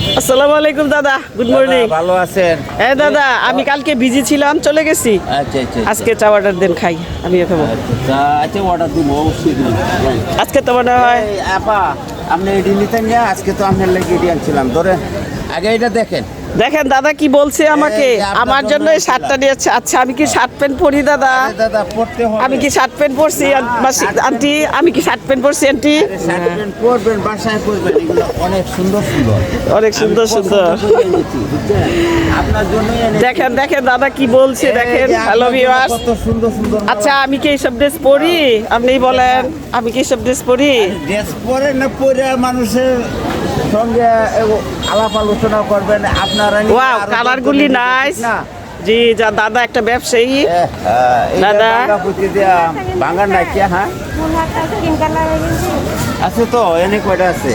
আসসালামু আলাইকুম দাদা। গুড মর্নিং ভালো আছেন? হ্যাঁ দাদা আমি কালকে বিজি ছিলাম চলে গেছি। আচ্ছা আচ্ছা আজকে চা অর্ডার দেন খাই আমি খাব। আচ্ছা আচ্ছা অর্ডার দিব অবশ্যই দিব। আজকে তো মনে হয় আপা আপনি এটি নিতেন না আজকে তো আপনার লেগে এটি আনছিলাম ধরে আগে এটা দেখেন। দেখেন দাদা কি বলছে আমাকে? আমার জন্য শার্টটা নিয়েছে। আচ্ছা আমি কি শার্ট প্যান্ট পরি দাদা? আমি কি শার্ট প্যান্ট পরছি? আন্টি আমি কি শার্ট প্যান্ট পরছি আন্টি? অনেক সুন্দর সুন্দর। অনেক সুন্দর সুন্দর। দেখেন দেখেন দাদা কি বলছে দেখেন হ্যালো ভিউয়ার্স আচ্ছা আমি কি এইসব ড্রেস পরি? আপনি বলেন আমি কি এইসব ড্রেস পরি? ড্রেস পরে না পরে মানুষের সঙ্গে আলাপ আলোচনা করবেন আপনারা ওয়াও আরও কালারগুলি নাইস না। জি যা দাদা একটা ব্যবসায়ী। হ্যাঁ, দাদা। বাঙ্গার নাই কে হ্যাঁ? আছে তো এনে কয়টা আছে?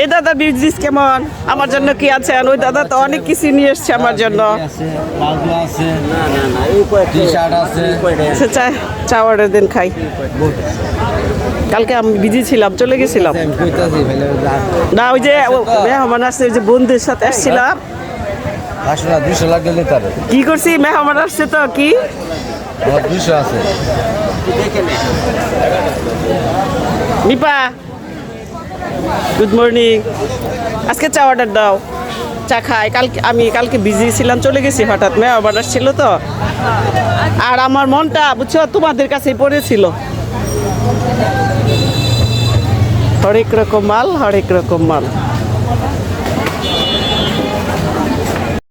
এই দাদা বিজনেস কেমন? আমার জন্য কি আছেন ওই দাদা তো অনেক কিছু নিয়ে এসছে আমার জন্য। আছে আছে আছে। আচ্ছা, চা চা অর্ডার দিন খাই। কালকে আমি বিজি ছিলাম চলে গেছিলাম। না ওই যে ও- মেহমান আসছে ওই যে বন্ধুদের সাথে আসছিলাম। না দুশো লাগবে কি করছি? মেহমান আসছে তো কি? আছে। নিপা গুড মর্নিং আজকে চা অর্ডার দাও। চা খাই। কালকে আমি কালকে বিজি ছিলাম চলে গেছি হঠাৎ। মেহমান আসছিল তো। আর আমার মনটা বুঝছ তোমাদের কাছেই পড়েছিল। হরেক রকম মাল হরেক রকম মাল